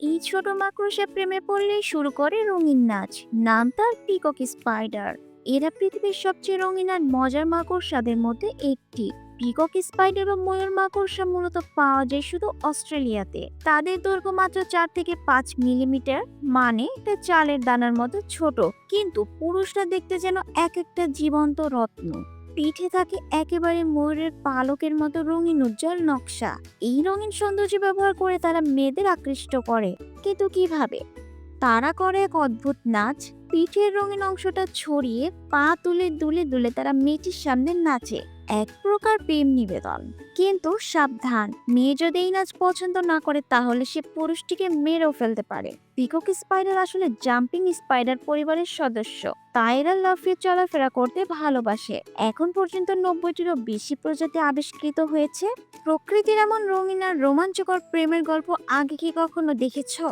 এই ছোট মাকড়সা প্রেমে পড়লেই শুরু করে রঙিন নাচ। নাম তার পিকক স্পাইডার। এরা পৃথিবীর সবচেয়ে রঙিন আর মজার মাকড়সাদের মধ্যে একটি। পিকক স্পাইডার ও ময়ূর মাকড়সা মূলত পাওয়া যায় শুধু অস্ট্রেলিয়াতে। তাদের দৈর্ঘ্য মাত্র চার থেকে পাঁচ মিলিমিটার মানে এটা চালের দানার মতো ছোট। কিন্তু পুরুষরা দেখতে যেন এক একটা জীবন্ত রত্ন। পিঠে থাকে একেবারে ময়ূরের পালকের মতো রঙিন উজ্জ্বল নকশা। এই রঙিন সৌন্দর্য ব্যবহার করে তারা মেয়েদের আকৃষ্ট করে। কিন্তু কীভাবে? তারা করে এক অদ্ভুত নাচ। পিঠের রঙিন অংশটা ছড়িয়ে পা তুলে দুলে দুলে তারা মেয়েটির সামনে নাচে। এক প্রকার প্রেম নিবেদন। কিন্তু সাবধান। মেয়ে যদি এই নাচ পছন্দ না করে, তাহলে সে পুরুষটিকে মেরেও ফেলতে পারে। পিকক স্পাইডার আসলে জাম্পিং স্পাইডার পরিবারের সদস্য। তাই এরা লাফিয়ে চলাফেরা করতে ভালোবাসে। এখন পর্যন্ত নব্বইটিরও বেশি প্রজাতি আবিষ্কৃত হয়েছে। প্রকৃতির এমন রঙিন আর রোমাঞ্চকর প্রেমের গল্প আগে কি কখনো দেখেছ?